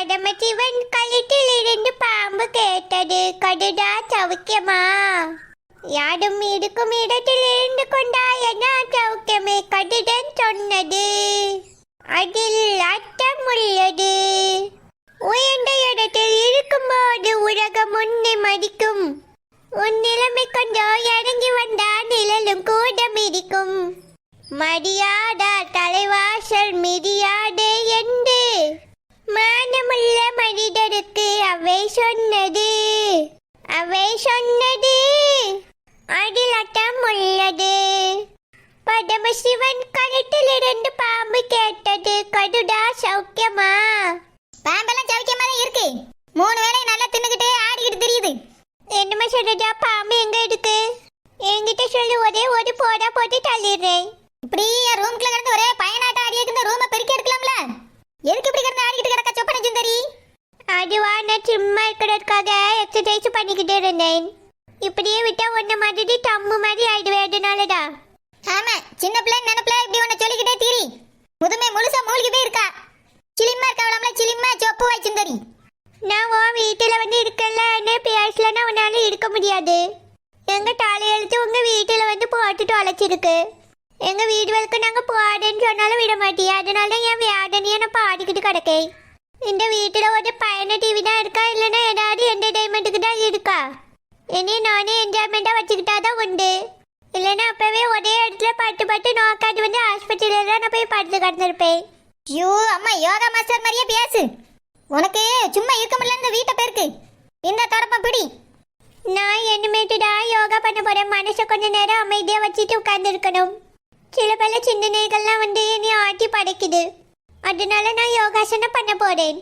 பரமசிவன் கழுத்தில் இருந்து பாம்பு கேட்டது கடுடா சவுக்கியமா யாரும் இருக்கும் இடத்தில் இருந்து கொண்டா கொண்டாயன சவுக்கியமே கடுடன் சொன்னது அதில் அர்த்தம் உள்ளது உயர்ந்த இடத்தில் இருக்கும்போது உலகம் உன்னை மதிக்கும் உன் நிலைமை கொஞ்சம் இறங்கி வந்தா நிழலும் கூட மிதிக்கும் மரியாதா தலைவாசல் மிதியாதே என்று மானமுள்ள மனிதருக்கு அவை சொன்னது. அவை சொன்னது. அர்த்தம் உள்ளது. பரமசிவன் கழுத்திலிருந்து பாம்பு கேட்டது. கடுடா சௌக்கியமா? பாம்பெல்லாம் சவிக்கமா தான் இருக்கு. மூணு வேளை நல்லா தின்னுக்கிட்டு ஆடிக்கிட்டு தெரியுது. என்னமா சொல்றதா? பாம்பு எங்க இருக்கு? என்கிட்ட சொல்லி. ஒரே ஒரு போடா போட்டு தள்ளிடுறேன். இப்படி ரூம்குள்ள கிடந்து ஒரே பயனாட்ட ஆடியே இந்த ரூமை பெருக்கி எடுக்கலாம்ல எதுக்கு இப்படி கிடந்து ஆடிக்கிட்டு கிடக்க சொப்பன சுந்தரி அதுவா நான் சும்மா இருக்கிறதுக்காக எக்ஸசைஸ் பண்ணிக்கிட்டே இருந்தேன். இப்படியே விட்டா ஒன்ன மாதிரி தம்மு மாதிரி ஆயிடுவேன் அதனாலடா ஆமா சின்ன பிள்ளை நினைப்பில இப்படி ஒண்ணு சொல்லிக்கிட்டே தீரி. முதுமை முழுசா மூழ்கி போய் இருக்கா. சிலிம்மா இருக்கவளாம்ல சிலிம்மா சொப்பு வாய் சுந்தரி நான் உன் வீட்டில் வந்து இருக்கல பேசலன்னா உன்னால இருக்க முடியாது. எங்க தலையெழுத்து உங்க வீட்டில் வந்து போட்டுட்டு அழைச்சிருக்கு. எங்க வீடு வரைக்கும் நாங்க பாடுன்னு சொன்னாலும் விட மாட்டியா? அதனால தான் என் வேதனையை நான் பாடிக்கிட்டு கிடக்கேன். இந்த வீட்டில் ஒரு பயண டிவி தான் இருக்கா இல்லைன்னா ஏதாவது என்டர்டைன்மெண்ட்டுக்கு தான் இருக்கா இனி நானே என்ஜாய்மெண்ட்டாக வச்சுக்கிட்டா தான் உண்டு இல்லைன்னா அப்பவே ஒரே இடத்துல பட்டு பட்டு நோக்காது வந்து ஆஸ்பத்திரியில் தான் நான் போய் படுத்து கிடந்திருப்பேன் ஐயோ அம்மா யோகா மாஸ்டர் மாதிரியே பேசு உனக்கு சும்மா இருக்க முடியல இந்த வீட்டை பேருக்கு இந்த தொடப்பம் பிடி நான் என்னமேட்டுடா யோகா பண்ண போறேன் மனசை கொஞ்ச நேரம் அமைதியாக வச்சுட்டு உட்காந்துருக்கணும் சில பல சிந்தனைகள்லாம் வந்து என்னை ஆட்டி படைக்குது அதனால நான் யோகாசனம் பண்ண போறேன்.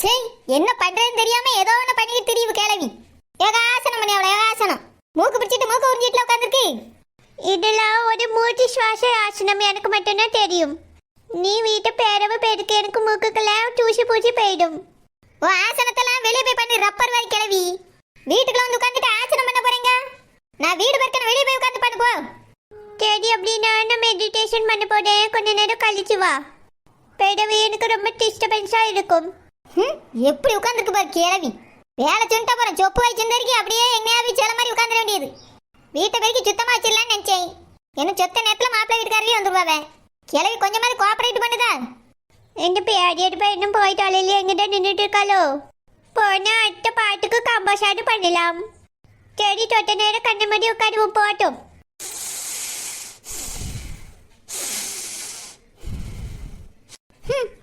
சரி என்ன பண்றேன்னு தெரியாம ஏதோ ஒன்று பண்ணிட்டு தெரியுது கிளவி. யோகாசனம் பண்ணி அவளை யோகாசனம். மூக்கு பிடிச்சிட்டு மூக்கு உறிஞ்சிட்டுல உட்காந்துருக்கு இதெல்லாம் ஒரு மூச்சு சுவாச ஆசனம். எனக்கு மட்டும்தான் தெரியும். நீ வீட்டு பேரவை பேருக்கு எனக்கு மூக்குக்கெல்லாம் தூசி பூச்சி போயிடும். ஓ ஆசனத்தெல்லாம் வெளியே போய் பண்ணி ரப்பர் வாய் கிளவி. வீட்டுக்குள்ள வந்து உட்காந்துட்டு ஆசனம் பண்ண போறீங்க? நான் வீடு பக்கத்தில் வெளியே போய் உட்காந்து பண்ணுவோம் சரி அப்படின்னா நான் மெடிடேஷன் பண்ண போறேன். கொஞ்ச நேரம் கழிச்சு வா. பேரவு எனக்கு ரொம்ப டிஸ்டர்பன்ஸா இருக்கும். ஹம், எப்படி உட்காந்துருக்கு பாரு கிளவி வேலை சொல்லிட்டா போறேன். சொப்பு வாய் சிந்தரிக்கு அப்படியே எங்கேயாவது சில மாதிரி உட்காந்துட வேண்டியது. வீட்டை வரைக்கும் சுத்தமா வச்சிடலாம்னு நினைச்சேன். என்ன சொத்த நேரத்துல மாப்பிள்ளை வீட்டுக்காரவே வந்துருவாவே கிளவி கொஞ்சமாவது கோஆபரேட் பண்ணுதா எங்க பேடியோட பையனும் போயிட்டு அலையில எங்கிட்ட நின்றுட்டு இருக்காளோ? போனா அடுத்த பாட்டுக்கு கம்போசாடு பண்ணலாம். சரி தொட்ட நேரம் கண்ண மாதிரி உட்காருவோம் போட்டோம்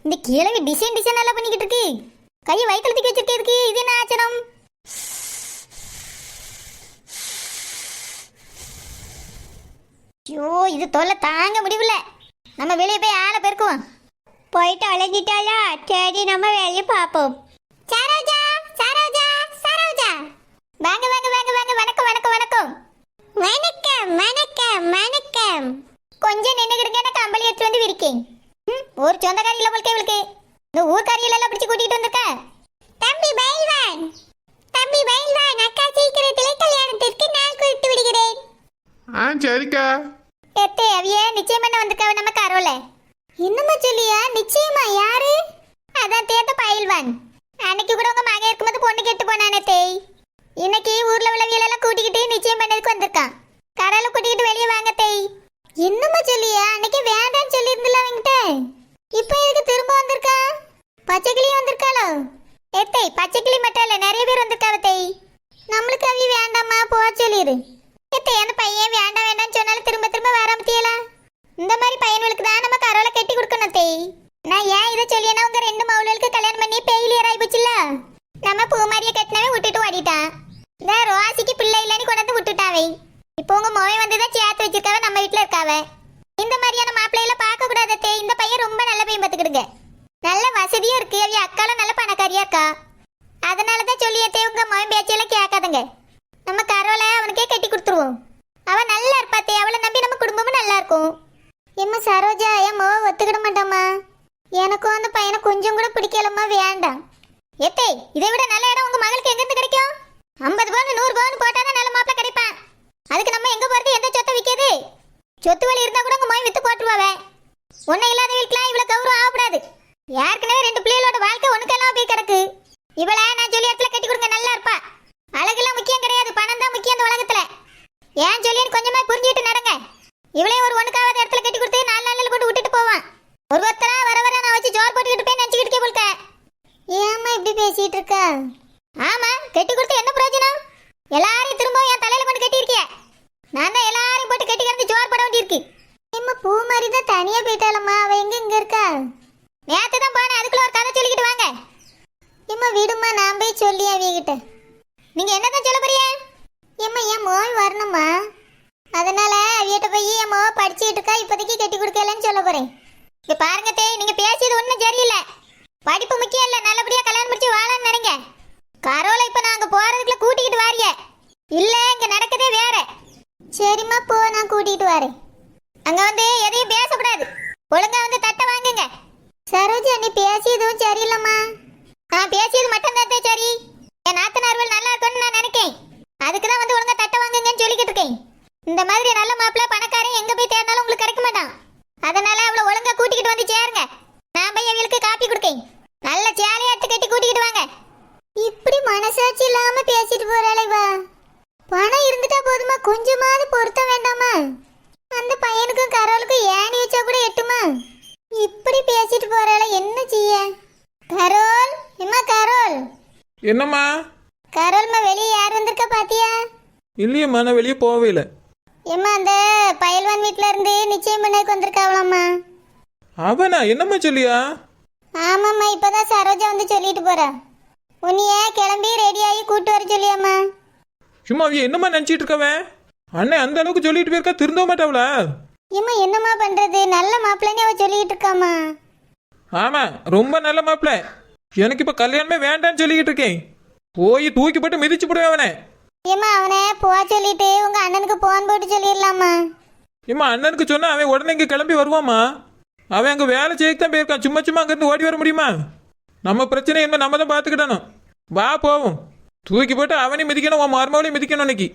இந்த கீழே டிசைன் டிசைன் எல்லாம் பண்ணிக்கிட்டு இருக்கு. கையை வயிற்றுல தூக்கி வச்சிருக்கே இருக்கு இது என்ன ஆச்சனம் ஐயோ இது தொல்லை தாங்க முடியல. நம்ம வெளியே போய் ஆளை பெருக்குவோம். போயிட்டு அழைஞ்சிட்டாலா சரி நம்ம வேலையை பார்ப்போம். சரோஜா சரோஜா சரோஜா. வாங்க வாங்க வாங்க வாங்க. வணக்கம் வணக்கம் வணக்கம். வணக்கம் வணக்கம் வணக்கம். கொஞ்சம் நின்றுக்கிடுங்க நான் கம்பளி எடுத்து வந்து விரிக்கேன். ம், ஒரு சொந்தக்காரியில போல்கே இவளுக்கு. இந்த ஊர்க்காரியில எல்லாம் பிடிச்சு கூட்டிட்டு வந்திருக்க? தம்பி பைல்வான் தம்பி பைல்வான் அக்கா சீக்கிரத்திலே கல்யாணத்திற்கு நான் குறித்து விடுகிறேன். ஆ சரிக்கா. எத்தே அவிய நிச்சயம் பண்ண வந்திருக்காவ நம்ம கரோல? என்னம்மா சொல்லியா? நிச்சயமா யாரு? அதான் தேத்த பயில்வான். அன்னைக்கு கூட உங்க மகன் இருக்கும்போது பொண்ணு கெட்டு போனானே தேய் இன்னைக்கு ஊர்ல உள்ளவியல் எல்லாம் கூட்டிக்கிட்டு நிச்சயம் பண்ணதுக்கு வந்திருக்கான். கரோல கூட்டிக்கிட்டு வெளியே வாங்க தேய் என்னம்மா சொல்லியா? அன்னைக்கு வேண்டாம்னு சொல்லியிருந்தல அவங்கிட்ட இப்போ எதுக்கு திரும்ப வந்திருக்கா? பச்சைக்கிளியும் வந்திருக்காளோ? எத்தை பச்சைக்கிளி மட்டும் இல்லை நிறைய பேர் வந்திருக்காவ தேய் நம்மளுக்கு அவி வேண்டாம்மா போக சொல்லிடு எத்தை அந்த பையன் வேண்டாம் வேண்டாம்னு சொன்னாலும் திரும்ப திரும்ப வர முடியல இந்த மாதிரி பையன்களுக்கு தான் நம்ம கரோலை கட்டி கொடுக்கணும் தேய் நான் ஏன் இதை சொல்லியனா உங்க ரெண்டு மவுளுக்கு கல்யாணம் பண்ணி பெயிலியர் ஆகி நம்ம பூமாரியை கட்டினவே விட்டுட்டு ஓடிட்டான் இந்த ரோசிக்கு பிள்ளை இல்லைன்னு கொண்டாந்து விட்டுட்டாவே. இப்போ உங்க மகன் வந்து தான் சேர்த்து வச்சிருக்காவ நம்ம வீட்டுல இருக்காவ? இந்த மாதிரியான மாப்பிள்ளையில பார்க்க கூடாது இந்த பையன் ரொம்ப நல்ல பையன் பார்த்துக்கிடுங்க. நல்ல வசதியும் இருக்கு. அவ அக்காலும் நல்ல பணக்காரியா இருக்கா? அதனால தான் சொல்லியத்தே உங்க மகன் பேச்செல்லாம் கேட்காதுங்க. நம்ம கரோல அவனுக்கே கட்டி கொடுத்துருவோம். அவ நல்லா இருப்பாத்தே அவளை நம்பி நம்ம குடும்பமும் நல்லா இருக்கும். எம்மா சரோஜா ஏம்மா ஒத்துக்கிட மாட்டாமா எனக்கும் அந்த பையனை கொஞ்சம் கூட பிடிக்கலம்மா வேண்டாம். எத்தே இதை விட நல்ல இடம் உங்க மகளுக்கு எங்க இருந்து கிடைக்கும்? ஐம்பது பவுன் நூறு பவுன் போட்டாதான் நல்ல மாப்பிள்ள கிடைக்கும் அதுக்கு நம்ம எங்க போறது? எந்த சொத்தை விற்கிறது? சொத்து வழி இருந்தா கூட உங்க மாய் வித்து போட்டுருவாவே. ஒன்னும் இல்லாத வீட்டுல இவ்வளவு கௌரவம் ஆகக்கூடாது. ஏற்கனவே ரெண்டு பிள்ளைகளோட வாழ்க்கை ஒண்ணுக்கெல்லாம் போய் கிடக்கு. இவளை நான் சொல்லி இடத்துல கட்டி கொடுங்க நல்லா இருப்பா அழகெல்லாம் முக்கியம் கிடையாது பணம் தான் முக்கியம் இந்த உலகத்துல ஏன் சொல்லின்னு கொஞ்சமா புரிஞ்சுட்டு நடங்க இவளே ஒரு ஒண்ணுக்காவது இடத்துல கட்டி கொடுத்து நாலு நாளில் கொண்டு விட்டுட்டு போவான் ஒரு ஒருத்தரா வர வர நான் வச்சு ஜோர் போட்டுக்கிட்டு போய் நினைச்சுக்கிட்டு இருக்கே போல்க ஏம்மா இப்படி பேசிட்டு இருக்க ஆமா கட்டி கொடுத்து என்ன பிரயோஜனம் எல்லாரையும் திரும்ப என் தலையில கொண்டு கட்டியிருக்கிய நான் தான் எல்லாரும் போட்டு கட்டி கிடந்து ஜோர் போட வேண்டியிருக்கு. இம்மா பூ மாதிரி தான் தனியாக போயிட்டாலம்மா அவ எங்க இங்க இருக்கா? நேற்று தான் போனேன். அதுக்குள்ள ஒரு கதை சொல்லிக்கிட்டு வாங்க. இம்மா விடுமா நான் போய் சொல்லி அவியகிட்ட. நீங்க என்னதான் சொல்ல போறியா ஏம்மா என் மோவி வரணுமா அதனால அவியிட்ட போய் என் மோவை படிச்சுக்கிட்டு இருக்கா. இப்போதைக்கு கட்டி கொடுக்கலன்னு சொல்ல போறேன். இப்போ பாருங்க தே நீங்க பேசியது ஒன்றும் சரியில்லை. படிப்பு முக்கியம் இல்லை. நல்லபடியாக கல்யாணம் முடிச்சு வாழான்னு நினைங்க. கரோலை இப்போ நாங்கள் போறதுக்குள்ள கூட்டிக்கிட்டு வாரிய. இல்லை இங்கே நடக்கதே வேறு. சரிம்மா போ நான் கூட்டிட்டு வரேன். அங்க வந்து எதையும் பேசக்கூடாது. ஒழுங்கா வந்து தட்டை வாங்குங்க. சரோஜா நீ பேசியதும் சரியில்லம்மா. நான் பேசியது மட்டும் தான் சரி. என் நாத்தனார்வல் நல்லா இருக்கும்னு நான் நினைக்கேன். அதுக்கு தான் வந்து ஒழுங்கா தட்டை வாங்குங்கன்னு சொல்லிக்கிட்டு இருக்கேன். இந்த மாதிரி நல்ல மாப்பிள்ள பணக்காரன் எங்க போய் தேடினாலும் உங்களுக்கு கிடைக்க மாட்டான். அதனால அவளை ஒழுங்கா கூட்டிக்கிட்டு வந்து சேருங்க. நான் போய் அவளுக்கு காப்பி கொடுக்கேன். நல்ல சேலையை எடுத்து கட்டி கூட்டிக்கிட்டு வாங்க. இப்படி மனசாட்சி இல்லாம பேசிட்டு போறாளே வா. பணம் இருந்துட்டா போதுமா? கொஞ்சமாவது பொருத்த வேண்டாமா? அந்த பையனுக்கும் கரோலுக்கும் ஏணி வச்சா கூட எட்டுமா? இப்படி பேசிட்டு போறாள என்ன செய்ய? கரோல் எம்மா கரோல்? என்னம்மா? கரோல்மா வெளியே யார் வந்திருக்கா பாத்தியா? இல்லையம்மா நான் வெளியே போகவே இல்லை. எம்மா அந்த பயல்வான் வீட்ல இருந்து நிச்சயம் பண்ணக்கு வந்திருக்காவளாம்மா. அவனா? என்னம்மா சொல்லியா? ஆமாம்மா இப்பதான் சரோஜா வந்து சொல்லிட்டு போறா. உன்னைய கிளம்பி ரெடியாகி கூட்டு வர சொல்லியாம்மா. சும்மா அவ என்னம்மா நினச்சிட்டு இருக்கவன் அண்ணன் அந்த அளவுக்கு சொல்லிட்டு போயிருக்கா திருந்த மாட்டாவளா ஏம்மா என்னம்மா பண்றது? நல்ல மாப்பிள்ளைன்னு அவ சொல்லிட்டு இருக்காம்மா. ஆமாம் ரொம்ப நல்ல மாப்பிள்ள. எனக்கு இப்போ கல்யாணமே வேண்டாம்னு சொல்லிக்கிட்டு இருக்கேன். போய் தூக்கி போட்டு மிதிச்சு போடுவேன் அவனை. ஏம்மா அவனை போக சொல்லிட்டு உங்க அண்ணனுக்கு போன் போட்டு சொல்லிடலாமா? ஏம்மா அண்ணனுக்கு சொன்னா அவன் உடனே இங்கே கிளம்பி வருவாம்மா. அவன் அங்கே வேலை செய்ய தான் போயிருக்கான். சும்மா சும்மா அங்கேருந்து ஓடி வர முடியுமா? நம்ம பிரச்சனை என்ன நம்ம தான் பார்த்துக்கிடணும். வா போவோம். தூக்கி போட்டு அவனையும் மிதிக்கணும் உன் மருமகளையும் மிதிக்கணும் இன்னைக்கு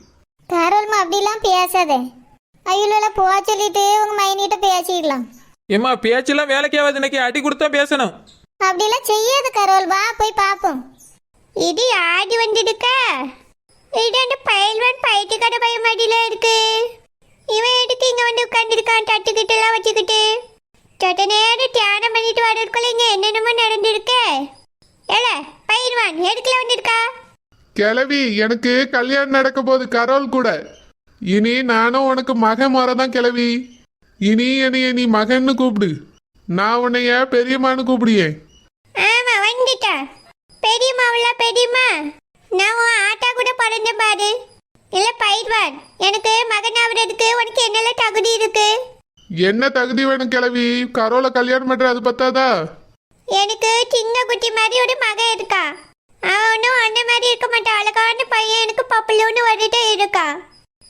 கரோல்மா அப்படிலாம் பேசாத. ஐயோல போக சொல்லிட்டு உங்க மைனிட்ட பேசிடலாம். ஏம்மா பேச்செல்லாம் வேலைக்கு ஆகாது இன்னைக்கு அடி கொடுத்தா பேசணும். அப்படிலாம் செய்யாது கரோல் வா போய் பாப்போம் இது ஆடி வந்துடுக்க. இது அந்த பயில்வான் பயிற்சிக்கடை பைய மடியில இருக்கு. இவன் எடுத்து இங்க வந்து உட்காந்துருக்கான் தட்டுக்கிட்டு எல்லாம் வச்சுக்கிட்டு? சொட்ட நேரம் தியானம் பண்ணிட்டு வரதுக்குள்ள இங்க என்னென்னமோ நடந்திருக்கு. ஏல பயில்வான் எதுக்குல வந்திருக்கா? கிளவி எனக்கு கல்யாணம் நடக்க போகுது கரோல் கூட. இனி நானும் உனக்கு மகன் முறை தான் கிளவி இனி என்னைய நீ மகன்னு கூப்பிடு. நான் உன்னைய பெரியம்மான்னு கூப்பிடியே. ஆமா வந்துட்டா. பெரியம்மாவுல பெரியம்மா? நான் உன் ஆட்டா கூட பிறந்த பாரு. இல்ல பயிர்வான் எனக்கு மகன் ஆகுறதுக்கு உனக்கு என்னெல்லாம் தகுதி இருக்கு? என்ன தகுதி வேணும் கிளவி கரோலை கல்யாணம் பண்ற அது பத்தாதா? எனக்கு சின்ன குட்டி மாதிரி ஒரு மகன் இருக்கா. மாதிரி இருக்க மாட்டான் அழகான பையன் எனக்கு பப்பலூன்னு வந்துட்டு இருக்கா.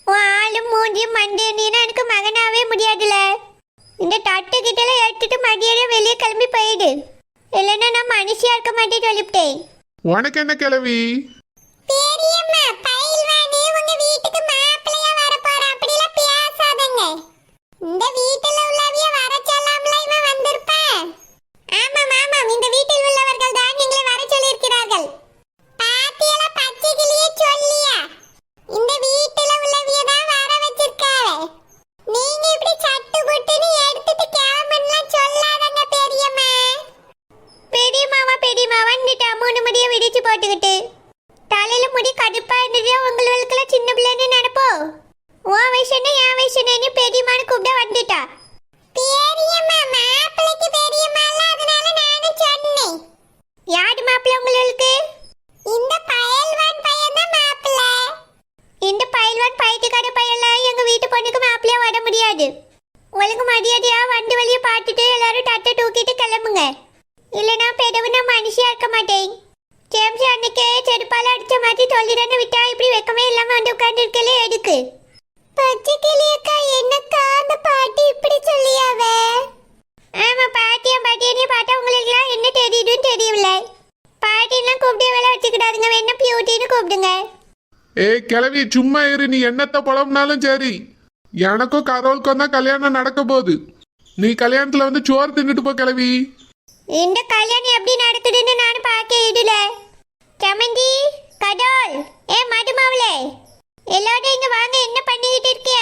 உன் ஆளும் மூஞ்சியும் மண்டியும் எனக்கு மகனாவே முடியாதுல. இந்த தட்டு கிட்டலாம் எடுத்துட்டு மதியம் வெளியே கிளம்பி போயிடு. இல்லைன்னா நான் மனுஷியா இருக்க மாட்டேன்னு சொல்லிவிட்டேன். உனக்கு என்ன கிளவி பெரியம்மா பயில்வானே உங்க வீட்டுக்கு மாப்பிள்ளையா வர போற அப்படிலாம் பேசாதங்க இந்த வீட்டுல உள்ளவிய வர சொல்லாமல இவன் வந்திருப்பான் ஆமாம் ஆமாம் இந்த வீட்டில் உள்ளவர்கள் தான் எங்களை வர சொல்லியிருக்கிறார்கள் பாத்தியல பச்சை கிளியே சொல்லியா இந்த வீட்டுல உள்ளவிய தான் வர வச்சிருக்காவே நீங்க இப்படி சட்டு புட்டுன்னு எடுத்துட்டு கிளம்புன்னு சொல்லாதங்க பெரியம்மா பெரியம்மாவா பெரியம்மா வந்துட்டா மூணு முடிய விடிச்சு போட்டுக்கிட்டு தலையில முடி கடுப்பா இருந்தது உங்களுக்கெல்லாம் சின்ன பிள்ளைன்னு நினைப்போம் உன் வயசுன்னு என் வயசுன்னு பெரியம்மான்னு கூப்பிட வந்துட்டா பெரியம்மா மாப்பிள்ளைக்கு பெரியம்மா இல்ல அதனால நானும் சொன்னேன் யாரு மாப்பிள்ள உங்களுக்கு இந்த பயல்வான் பையன் தான் மாப்பிள்ளை இந்த பயில்வான் பயிற்றுக்கார பையெல்லாம் எங்க வீட்டு பொண்ணுக்கு மாப்பிள்ளையா வர முடியாது ஒழுங்கு மரியாதையா வண்டி வழியை பார்த்துட்டு எல்லாரும் தட்டை தூக்கிட்டு கிளம்புங்க இல்லைன்னா பெடவு நான் மனுஷியா இருக்க மாட்டேன் ஜேம்ஸ் அன்னைக்கே செருப்பால் அடிச்ச மாதிரி சொல்லிடன்னு விட்டா இப்படி வெக்கமே இல்லாம வந்து உட்கார்ந்து எடுக்கு பச்சை கிளியக்கா என்னக்கா அந்த பாட்டி இப்படி சொல்லியாவ? ஆமா பாட்டியா பாட்டியனையும் பார்த்தா உங்களுக்குலாம் என்ன தெரியுதுன்னு தெரியவில்லை. பாட்டிலாம் கூப்பிட்டு வேலை வச்சுக்கிடாதுங்க வேணா பியூட்டின்னு கூப்பிடுங்க. ஏய் கிளவி சும்மா இரு நீ என்னத்த புலம்னாலும் சரி. எனக்கும் கரோல்க்கும் தான் கல்யாணம் நடக்க போகுது. நீ கல்யாணத்துல வந்து சோறு தின்னுட்டு போ கிளவி இந்த கல்யாணம் எப்படி நடக்குதுன்னு நான் பார்க்க இடல சமந்தி கடோல் ஏ மடுமாவளே எல்லாரும் இங்க வாங்க என்ன பண்ணிக்கிட்டு இருக்கிய